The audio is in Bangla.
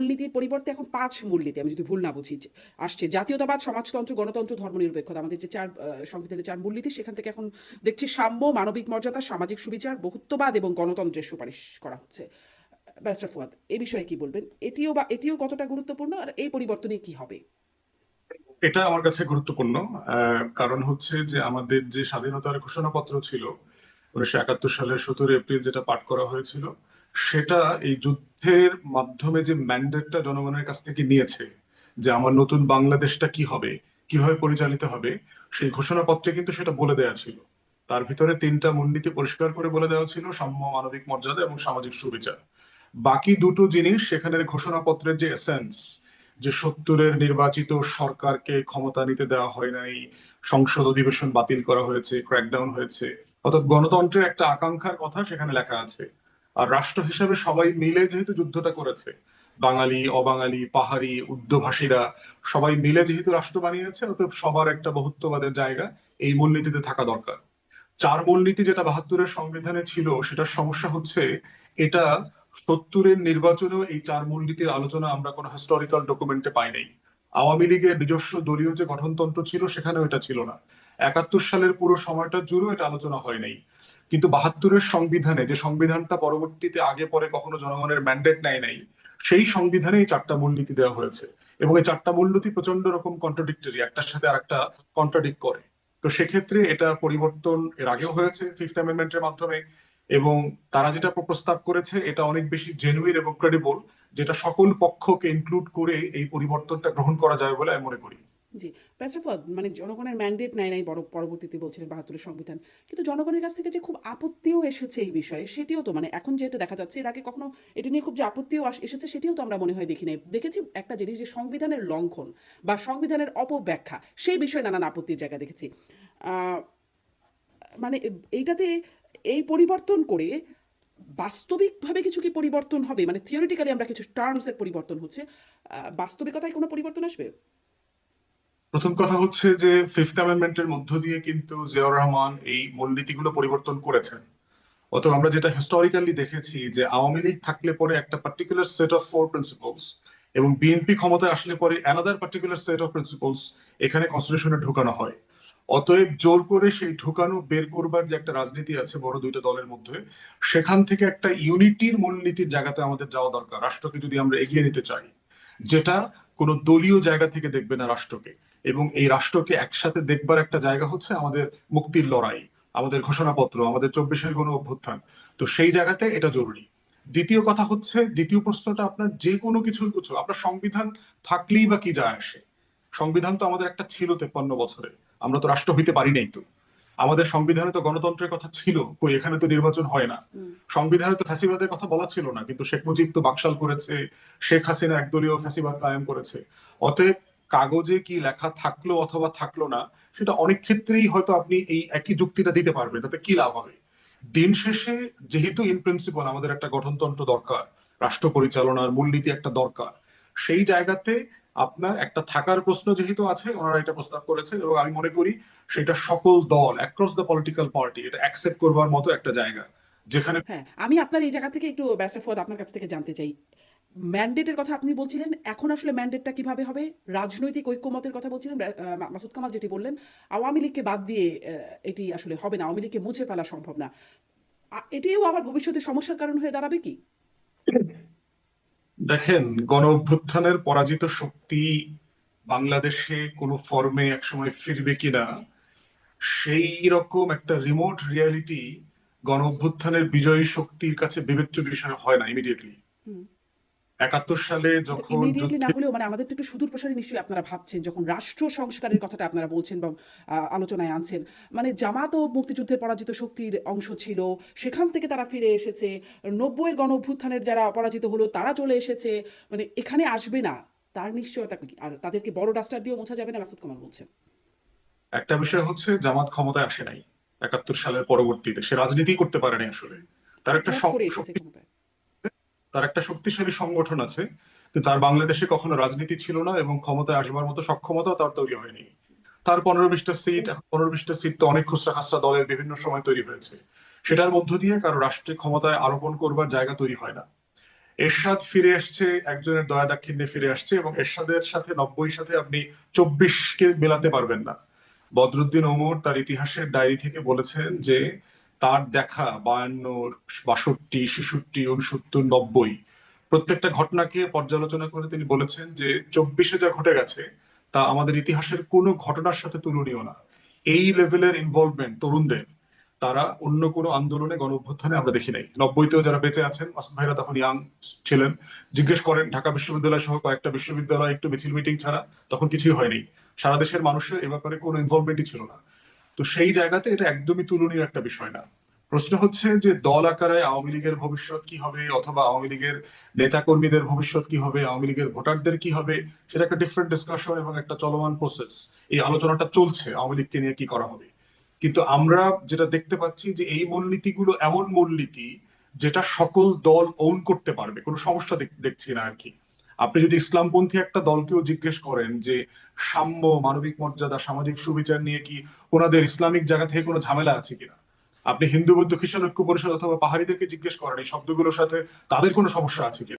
মূলনীতির পরিবর্তে এখন পাঁচ মূলনীতি, আমি যদি ভুল না বুঝি আসছে। জাতীয়তাবাদ, সমাজতন্ত্র, গণতন্ত্র, ধর্মনিরপেক্ষতা, আমাদের যে চার সংবিধানের চার মূলনীতি, সেখান থেকে এখন দেখছি সাম্য, মানবিক মর্যাদা, সামাজিক সুবিচার, বহুত্ববাদ এবং গণতন্ত্রের সুপারিশ করা হচ্ছে। ব্যারিস্টার ফুয়াদ এই বিষয়ে কি বলবেন? এটিও বা এটিও কতটা গুরুত্বপূর্ণ আর এই পরিবর্তনে কি হবে? এটা আমার কাছে গুরুত্বপূর্ণ কারণ হচ্ছে যে আমাদের যে স্বাধীনতার ঘোষণাপত্র ছিল, উনিশশো একাত্তর সালের সতেরো এপ্রিল যেটা পাঠ করা হয়েছিল সেটা এই যুদ্ধের মাধ্যমে যে ম্যান্ডেটটা জনগণের কাছ থেকে নিয়েছে, যে আমার নতুন বাংলাদেশটা কি হবে, কীভাবে পরিচালিত হবে, সেই ঘোষণাপত্রে কিন্তু সেটা বলে দেওয়া ছিল। তার ভিতরে তিনটা মূলনীতি পরিষ্কার করে বলে দেওয়া ছিল সাম্য মানবিক মর্যাদা এবং সামাজিক সুবিচার। বাকি দুটো জিনিস সেখানের ঘোষণাপত্রের যে এসেন্স যে সত্তরের নির্বাচিত সরকারকে ক্ষমতা নিতে দেওয়া হয় নাই, সংসদ অধিবেশন বাতিল করা হয়েছে ক্র্যাকডাউন হয়েছে, অর্থাৎ গণতন্ত্রের একটা আকাঙ্ক্ষার কথা সেখানে লেখা আছে। আর রাষ্ট্র হিসেবে সবাই মিলে যেহেতু যুদ্ধটা করেছে, বাঙালি, অবাঙালি, পাহাড়ি, উর্দুভাষীরা সবাই মিলে যেহেতু রাষ্ট্র বানিয়েছে, অতএব সবার একটা বহুত্ববাদের জায়গা এই মূলনীতিতে থাকা দরকার। চার মূলনীতি যেটা বাহাত্তরের সংবিধানে ছিল, সেটার সমস্যা হচ্ছে এটা সত্তরের নির্বাচনেও এই চার মূলনীতির আলোচনা আমরা কোনো হিস্টোরিক্যাল ডকুমেন্টে পাই নাই। আওয়ামী লীগের নিজস্ব দলীয় যে গঠনতন্ত্র ছিল, সেখানেও এটা ছিল না। একাত্তর সালের পুরো সময়টা জুড়েও এটা আলোচনা হয় নাই। কিন্তু বাহাত্তরের সংবিধানে যে সংবিধানটা পরবর্তীতে আগে পরে কখনো জনগণের ম্যান্ডেট নেয় নাই, সেই সংবিধানে এই চারটা মূলনীতি দেওয়া হয়েছে। এবং এই চারটা মূলনীতি প্রচণ্ড রকম কন্ট্রাডিক্টরি একটার সাথে আরেকটা কন্ট্রাডিক্ট করে। তো সেক্ষেত্রে এটা পরিবর্তন এর আগেও হয়েছে ফিফথ অ্যামেন্ডমেন্টের মাধ্যমে এবং তারা যেটা প্রস্তাব করেছে, এটা অনেক বেশি জেনুইন এবং ক্রেডিবল যেটা সকল পক্ষকে ইনক্লুড করে এই পরিবর্তনটা গ্রহণ করা যায় বলে আমি মনে করি। জি। ব্যারিস্টার ফুয়াদ মানে জনগণের ম্যান্ডেট নেয় নাই বড় পরবর্তীতে বলছিলেন বাহাত্তরের সংবিধান। কিন্তু জনগণের কাছ থেকে যে খুব আপত্তিও এসেছে এই বিষয়ে, সেটিও তো মানে এখন যেহেতু দেখা যাচ্ছে, এর আগে কখনো এটা নিয়ে খুব যে আপত্তিও এসেছে, সেটিও তো আমরা মনে হয় দেখি নাই। দেখেছি একটা জিনিস যে সংবিধানের লঙ্ঘন বা সংবিধানের অপব্যাখ্যা, সেই বিষয়ে নানান আপত্তির জায়গা দেখেছি। মানে এইটাতে এই পরিবর্তন করে বাস্তবিকভাবে কিছু কি পরিবর্তন হবে? মানে থিওরিটিক্যালি আমরা কিছু টার্মসের পরিবর্তন হচ্ছে বাস্তবিকতায় কোনো পরিবর্তন আসবে? প্রথম কথা হচ্ছে যে ফিফথ অ্যামেন্ডমেন্টের মধ্য দিয়ে কিন্তু জিয়াউর রহমান এই মূলনীতিগুলো পরিবর্তন করেছেন। অতএব আমরা যেটা হিস্টোরিক্যালি দেখেছি যে আওয়ামী লীগ থাকলে পরে একটা particular set of four principles এবং বিএনপি ক্ষমতায় আসলে পরে another particular set of principles এখানে কনস্টিটিউশনে ঢোকানো হয়। অতএব জোর করে সেই ঢোকানো, বের করবার যে একটা রাজনীতি আছে বড় দুইটা দলের মধ্যে, সেখান থেকে একটা ইউনিটির মূলনীতির জায়গাতে আমাদের যাওয়া দরকার, রাষ্ট্রকে যদি আমরা এগিয়ে নিতে চাই, যেটা কোনো দলীয় জায়গা থেকে দেখবে না রাষ্ট্রকে। এবং এই রাষ্ট্রকে একসাথে দেখবার একটা জায়গা হচ্ছে আমাদের মুক্তির লড়াই আমাদের ঘোষণাপত্র আমাদের চব্বিশের গণ অভ্যুত্থান। তো সেই জায়গাতে এটা জরুরি। দ্বিতীয় কথা হচ্ছে দ্বিতীয় প্রশ্নটা আপনার যে কোনো কিছুর কিছু আপনার সংবিধান থাকলেই বা কি যায় আসে? সংবিধান তো আমাদের একটা ছিল তেপ্পান্ন বছরে আমরা তো রাষ্ট্র হইতে পারি নাই তো। আমাদের সংবিধানে তো গণতন্ত্রের কথা ছিল কই এখানে তো নির্বাচন হয় না। সংবিধানে তো ফ্যাসিবাদের কথা বলা ছিল না কিন্তু শেখ মুজিব তো বাকশাল করেছে শেখ হাসিনা একদলীয় ফ্যাসিবাদ কায়েম করেছে। অতএব কাগজে কি লেখা থাকল অথবা থাকল না, সেটা অনেক ক্ষেত্রেই হয়তো আপনি এই একই যুক্তিটা দিতে পারবেন। তাতে কি লাভ হবে? দিন শেষে যেহেতু ইন প্রিন্সিপাল আমাদের একটা গঠনতন্ত্র দরকার, রাষ্ট্র পরিচালনার মূলনীতি একটা দরকার, সেই জায়গাতে আপনার একটা থাকার প্রশ্ন যেহেতু আছে, ওনারা এটা প্রস্তাব করেছে এবং আমি মনে করি সেটা সকল দল অ্যাক্রস দ্য পলিটিক্যাল পার্টি এটা অ্যাকসেপ্ট করবার মতো একটা জায়গা, যেখানে হ্যাঁ আমি আপনার এই জায়গা থেকে একটু ব্যাসের ফদ আপনার কাছ থেকে জানতে চাই। ম্যান্ডেটের কথা আপনি বলছিলেন এখন আসলে ম্যান্ডেটটা কীভাবে হবে? রাজনৈতিক ঐক্যমতের কথা বলছিলেন মাসুদ কামাল যেটি বললেন আওয়ামী লীগকে বাদ দিয়ে এটি আসলে হবে না আওয়ামী লীগকে মুছে ফেলা সম্ভব না। এটিও আবার ভবিষ্যতে সমস্যার কারণ হয়ে দাঁড়াবে কি? দেখেন গণ অভ্যুত্থানের পরাজিত শক্তি বাংলাদেশে কোনো ফর্মে একসময় ফিরবে কিনা সেই রকম একটা রিমোট রিয়ালিটি গণ অভ্যুত্থানের বিজয়ী শক্তির কাছে বিবেচ্য বিষয় হয় না ইমিডিয়েটলি। একাত্তর সালে যখন না হলেও মানে আমাদের তো একটু সুদূর প্রসারী নিশ্চয়ই আপনারা ভাবছেন যখন রাষ্ট্র সংস্কারের কথাটা আপনারা বলছেন বা আলোচনায় আনছেন মানে জামাত ও মুক্তিযুদ্ধের পরাজিত শক্তির অংশ ছিল সেখান থেকে তারা ফিরে এসেছে নব্বইয়ের গণ অভ্যুত্থানের যারা পরাজিত হলো তারা চলে এসেছে মানে এখানে আসবে না তার নিশ্চয়তা কি? আর তাদেরকে বড় ডাস্টার দিয়েও মোছা যাবে না মাসুদ কামাল বলছেন। একটা বিষয় হচ্ছে জামাত ক্ষমতায় আসে নাই একাত্তর সালের পরবর্তীতে সে রাজনীতি করতে পারেনি আসলে তার একটা জোট সং- করে এসেছে শক্তি ক্ষমতায় তার একটা শক্তিশালী সংগঠন আছে, কিন্তু তার বাংলাদেশে কখনো রাজনীতি ছিল না এবং ক্ষমতায় আসবার মতো সক্ষমতা তার তৈরি হয়নি। তার পনেরো বিশটা সিট পনেরো বিশটা সিট তো অনেক খুচরা খাসরা দলের বিভিন্ন সময় তৈরি হয়েছে। সেটার মধ্য দিয়ে কারও রাষ্ট্রে ক্ষমতায় আরোপণ করবার জায়গা তৈরি হয় না। এরশাদ ফিরে এসছে, একজনের দয়া দাক্ষিণ্যে ফিরে আসছে এবং এরশাদের সাথে নব্বই সাথে আপনি চব্বিশকে মেলাতে পারবেন না। বদরুদ্দিন ওমর তার ইতিহাসের ডায়েরি থেকে বলেছেন যে তার দেখা বায়ান্ন, বাষট্টি, ছেষট্টি, উনসত্তর, নব্বই। প্রত্যেকটা ঘটনাকে পর্যালোচনা করে তিনি বলেছেন যে চব্বিশে যা ঘটে গেছে, তা আমাদের ইতিহাসের কোনো ঘটনার সাথে তুলনীয় না। এই লেভেলের ইনভলভমেন্ট তরুণদের, তারা অন্য কোনো আন্দোলনে গণ অভ্যুত্থানে আমরা দেখি নাই। নব্বইতেও যারা বেঁচে আছেন, মাসুদ ভাইরা তখন ইয়াং ছিলেন, জিজ্ঞেস করেন, ঢাকা বিশ্ববিদ্যালয় সহ কয়েকটা বিশ্ববিদ্যালয় একটু মিছিল মিটিং ছাড়া, তখন কিছুই হয়নি। সারা দেশের মানুষের এ ব্যাপারে কোনো ইনভলভমেন্টই ছিল না। তো সেই জায়গাতে এটা একদমই তুলনীয় একটা বিষয় না। প্রশ্ন হচ্ছে যে দল আকারে আওয়ামী লীগের ভবিষ্যৎ কি হবে অথবা আওয়ামী লীগের নেতা কর্মীদের ভবিষ্যৎ কি হবে, আওয়ামী লীগের ভোটারদের কি হবে, সেটা একটা ডিফারেন্ট ডিসকাশন এবং একটা চলমান প্রসেস এই আলোচনাটা চলছে, আওয়ামী লীগকে নিয়ে কি করা হবে। কিন্তু আমরা যেটা দেখতে পাচ্ছি যে এই মূলনীতিগুলো এমন মূলনীতি যেটা সকল দল ওন করতে পারবে, কোনো সমস্যা দেখ- দেখছি না আর কি। আপনি যদি ইসলামপন্থী একটা দলকেও জিজ্ঞেস করেন যে সাম্য, মানবিক মর্যাদা, সামাজিক সুবিচার নিয়ে কি ওনাদের ইসলামিক জায়গা থেকে কোনো ঝামেলা আছে কিনা? আপনি হিন্দু বৌদ্ধ খ্রিস্টান ঐক্য পরিষদ অথবা পাহাড়িদেরকে জিজ্ঞেস করেন এই শব্দগুলোর সাথে তাদের কোনো সমস্যা আছে কিনা?